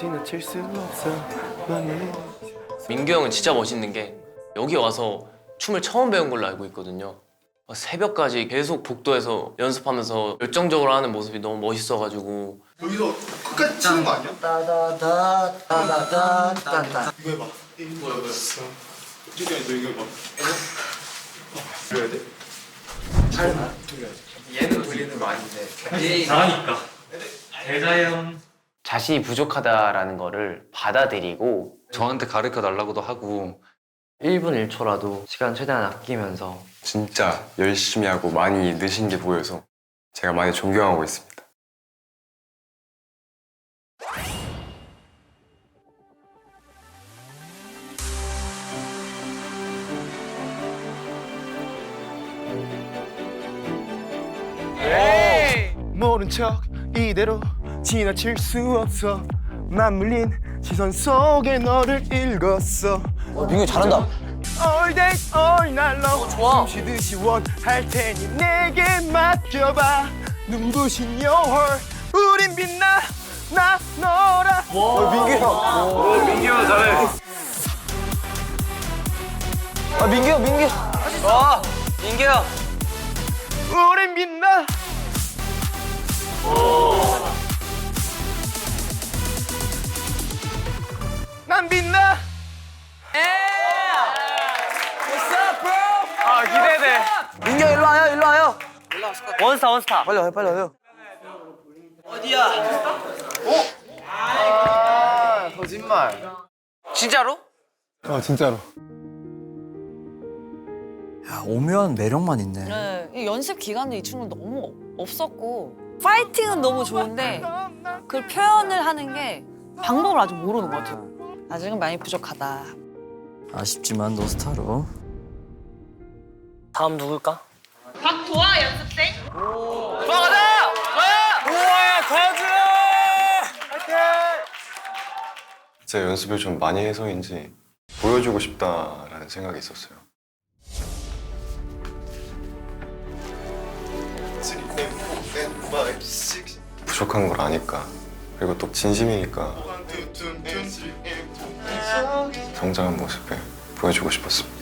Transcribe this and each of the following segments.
지나칠 수 없어 맘에 민규 형은 진짜 멋있는 게 여기 와서 춤을 처음 배운 걸로 알고 있거든요. 새벽까지 계속 복도에서 연습하면서 열정적으로 하는 모습이 너무 멋있어가지고 여기서 끝까지 치는 거 아니야? 따다다 따다다 이거 해봐. 이거 뭐야 뭐야. 이거 이거 이거 해봐. 그래야 돼? 자 신이 부족하다라는 거를 받아들이고 저한테 가르쳐 달라고도 하고 1분 1초라도 시간 최대한 아끼면서 진짜 열심히 하고 많이 느신 게 보여서 제가 많이 존경하고 있습니다. 모른 척 이대로 지나칠 수 없어. 맞물린 시선 속에 너를 읽었어. 민규 잘한다. All day all night long. 좋아. 숨 쉬듯이 원할 테니 내게 맡겨봐. 눈부신 your 우린 빛나. 나 너라. 어, 민규 형. 민규 형 잘해. 아 민규 형 민규 와 민규 형. 우린 빛나. 난 원스타 원스타 빨리 와요 빨리 와요 아 거짓말 진짜로? 아 진짜로 야 오묘한 매력만 있네 네, 이 연습 기간도 이 친구 너무 없었고 파이팅은 너무 좋은데 그걸 표현을 하는 게 방법을 아직 모르는 것 같아요. 아직은 많이 부족하다. 아쉽지만 노스타로 다음 누굴까? 박도아 연습생? 제가 연습을 좀 많이 해서인지 보여주고 싶다라는 생각이 있었어요. 부족한 걸 아니까. 그리고 또 진심이니까. 성장한 모습을 보여주고 싶었습니다.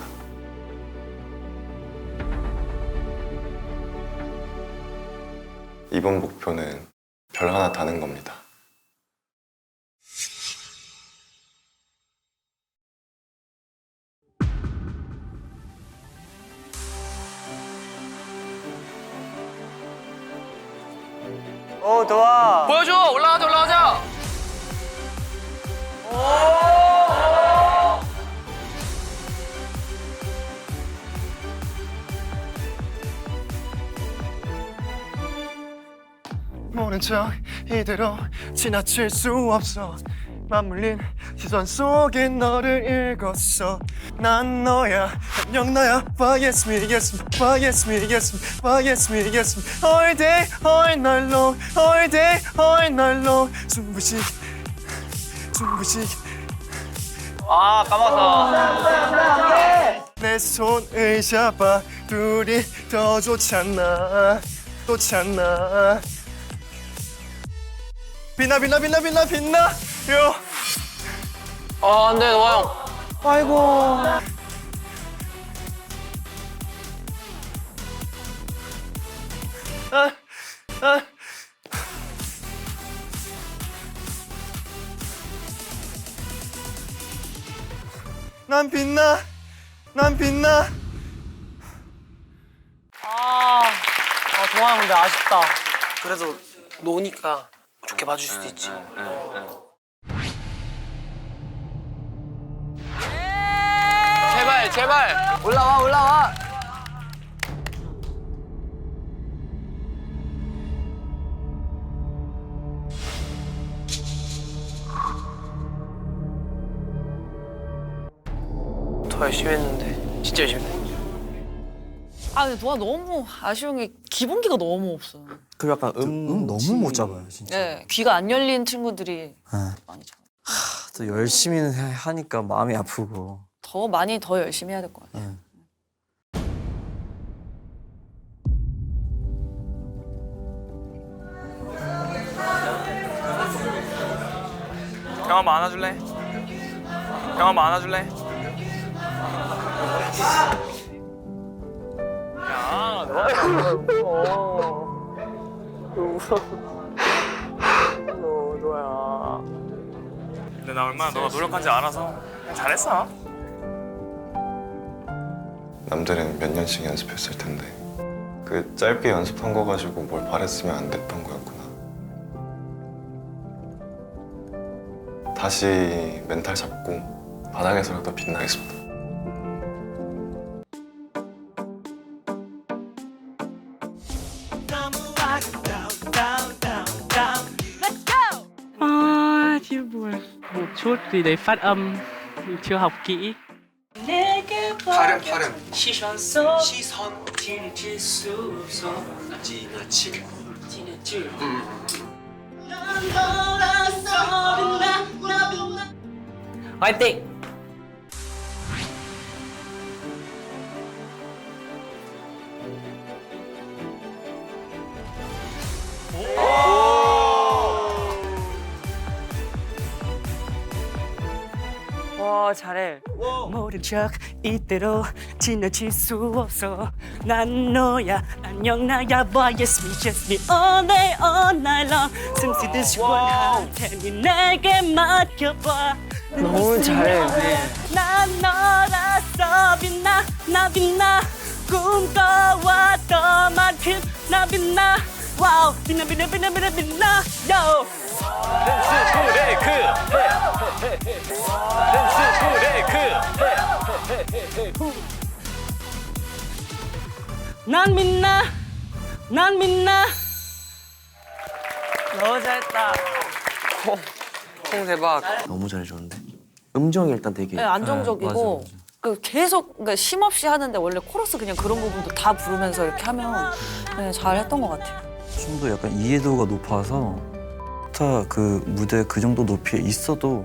이번 목표는 별 하나 다는 겁니다. 오 좋아. 보여줘! 올라가자 올라가자 모른 척 이대로 지나칠 수 없어 맞물린 시선 속에 너를 읽었어 난 너야 안녕 너야 Why yes me yes me Why yes me yes me Why yes me yes me All day all night long All day all night long 숨부식 숨부식 아 까먹었어 내 손을 잡아 둘이 더 좋잖아 좋잖아 빛나 빛나 빛나 빛나 빛나. 요. 아 안 돼 노아 형. 아이고. 아, 아. 난 빛나 난 빛나. 아, 아 동아 근데 아쉽다. 그래도 노니까 좋게 봐줄 수도 있지. 제발 제발. 올라와 올라와. 더 열심히 했는데 진짜 열심히 아 근데 도아 너무 아쉬운 게 기본기가 너무 없어. 그리고 약간 음, 너무 못 잡아요 진짜 네, 귀가 안 열린 친구들이 네. 많이 잡아. 또 열심히 하니까 마음이 아프고 더 많이 더 열심히 해야 될 것 같아. 요형 한번 안아줄래? 형 한번 안아줄래? 근데 나 얼마나 너가 노력한지 알아서 잘했어. 남들은 몇 년씩 연습했을 텐데 그 짧게 연습한 거 가지고 뭘 바랬으면 안 됐던 거였구나. 다시 멘탈 잡고 바닥에서라도 빛나겠습니다. chút vì đấy phát âm mình chưa học kỹ 발음 발음. 시선 속 시선 지나칠 수 없어 지나치게. 지나칠 화이팅! 와 잘해. 모른 척 이대로 지나칠 수 없어. 난 너야. 안녕 나야. Boy yes me just me. All day all night long. 숨쉬듯이 원할 테니 내게 맡겨봐. 너무 잘해. 난 너라서 빛나 나 빛나. 꿈꿔왔던 만큼 나 빛나. 와우. 빛나 빛나 빛나 빛나 빛나. Yo 난 빛나 난 빛나 너무 잘했다. 콩 대박. 너무 잘해줬는데 음정이 일단 되게 네, 안정적이고 그 계속 그러니까 쉼 없이 하는데 원래 코러스 그냥 그런 부분도 다 부르면서 이렇게 하면 네, 잘했던 것 같아요. 춤도 약간 이해도가 높아서 스타 그 무대 그 정도 높이에 있어도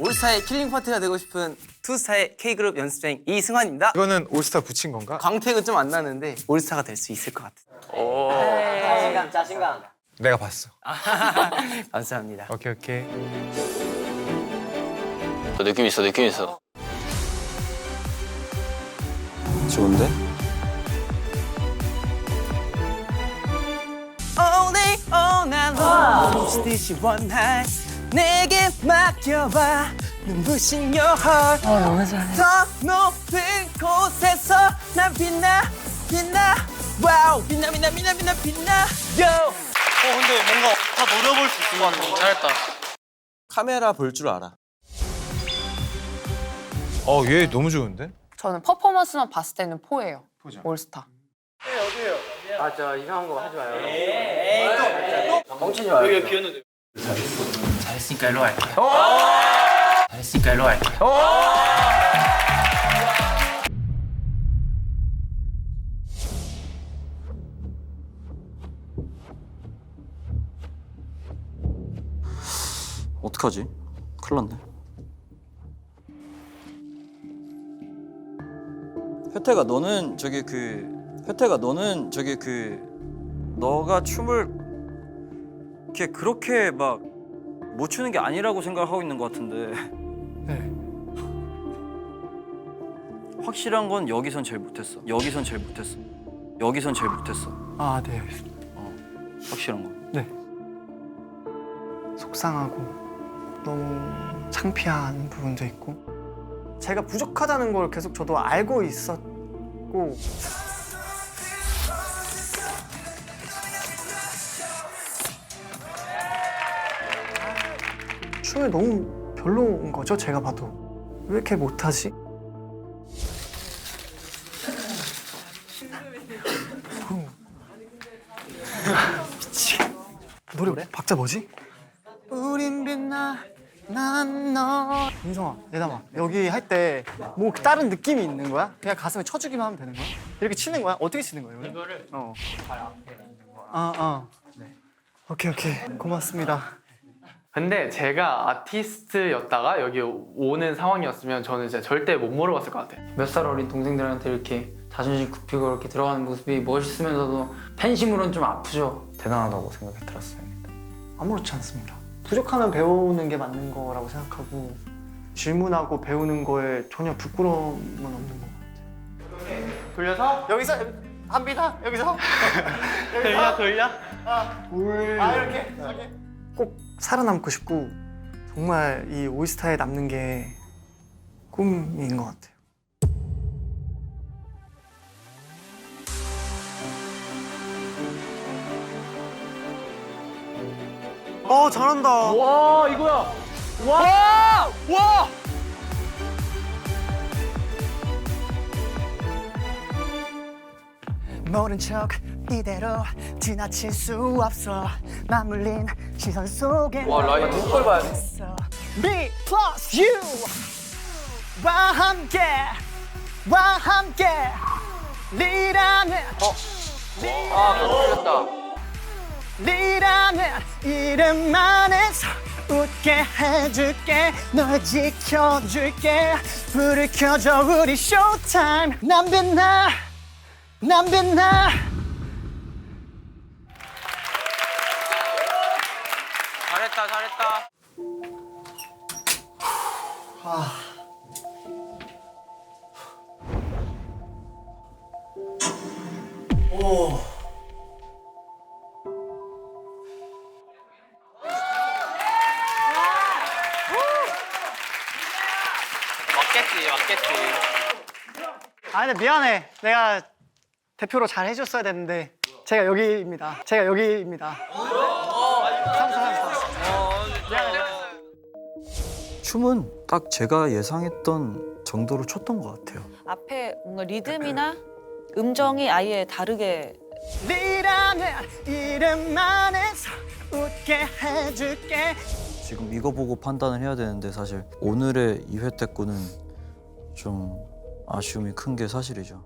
올스타의 킬링 파트가 되고 싶은 투스타의 K그룹 연습생 이승환입니다. 이거는 올스타 붙인 건가? 광택은 좀 안 나는데 올스타가 될 수 있을 것 같아요. 자신감, 자신감. 내가 봤어. 감사합니다. 오케이 오케이. 느낌 있어 느낌 있어 좋은데? All day, all night long. 듯이 원할 내게 맡겨봐. 눈부신 your heart. 어 너무 잘해. 더 높은 곳에서 난 빛나, 빛나. 와우, 빛나, 빛나, 빛나, 빛나, 빛나. Yo. 어 근데 뭔가 다 노려볼 수 있을 것 같아. 잘했다. 카메라 볼 줄 알아. 어, 얘 너무 좋은데? 저는 퍼포먼스만 봤을 때는 포예요. 올스타. 아저 이상한 거 하지 마요. 멍치지 마요. 여기 비었는데. 잘했으니까 일로 갈게 잘했으니까 일로 갈게 어떡하지? 큰일 났네. 혜태가 너는 저기 그 혜태가 너는 저기 그 너가 춤을 이렇게 그렇게 막 못 추는 게 아니라고 생각하고 있는 것 같은데. 네. 확실한 건 여기선 제일 못했어. 여기선 제일 못했어. 여기선 제일 못했어. 아, 네, 알겠습니다. 확실한 건. 속상하고 너무 창피한 부분도 있고 제가 부족하다는 걸 계속 저도 알고 있었고 춤이 너무 별로인 거죠 제가 봐도 왜 이렇게 못하지? 미치 노래 박자 뭐지? 우린 빛나 난너 민성아 내담아 여기 할 때 뭐 다른 느낌이 있는 거야? 그냥 가슴에 쳐주기만 하면 되는 거야? 이렇게 치는 거야? 어떻게 치는 거야? 이거를? 이거를 어. 아, 어. 네. 오케이 오케이 고맙습니다 근데 제가 아티스트였다가 여기 오는 상황이었으면 저는 진짜 절대 못 물어봤을 것 같아요. 몇 살 어린 동생들한테 이렇게 자존심 굽히고 이렇게 들어가는 모습이 멋있으면서도 팬심으로는 좀 아프죠. 대단하다고 생각이 들었어요. 아무렇지 않습니다. 부족하면 배우는 게 맞는 거라고 생각하고 질문하고 배우는 거에 전혀 부끄러움은 없는 것 같아요. 돌려서? 여기서? 합니다 여기서? 돌려 돌려. 아, 아 이렇게? 이렇게 꼭 살아남고 싶고 정말 이 올스타에 남는 게 꿈인 것 같아요 어 잘한다 와 이거야. 와 와. 모른 척 이대로 지나칠 수 없어. 맞물린 시선 속에 와 라인 그걸 봐야 돼. Me plus you 와 함께 와 함께. 리라는 아 걸렸다. 리라는 이름만 해서 웃게 해줄게. 널 지켜줄게. 불을 켜줘 우리 쇼타임 난 빛나 난 빛나 잘했다, 잘했다. 맞겠지 맞겠지. 아 근데 미안해. 내가 대표로 잘 해줬어야 되는데 제가 여기입니다 제가 여기입니다 춤은 딱 제가 예상했던 정도로 췄던 것 같아요. 앞에 뭔가 리듬이나 음정이 아예 다르게 리라는 이름만 해서 웃게 해줄게 지금 이거 보고 판단을 해야 되는데 사실 오늘의 2회 때 거는 좀 아쉬움이 큰 게 사실이죠.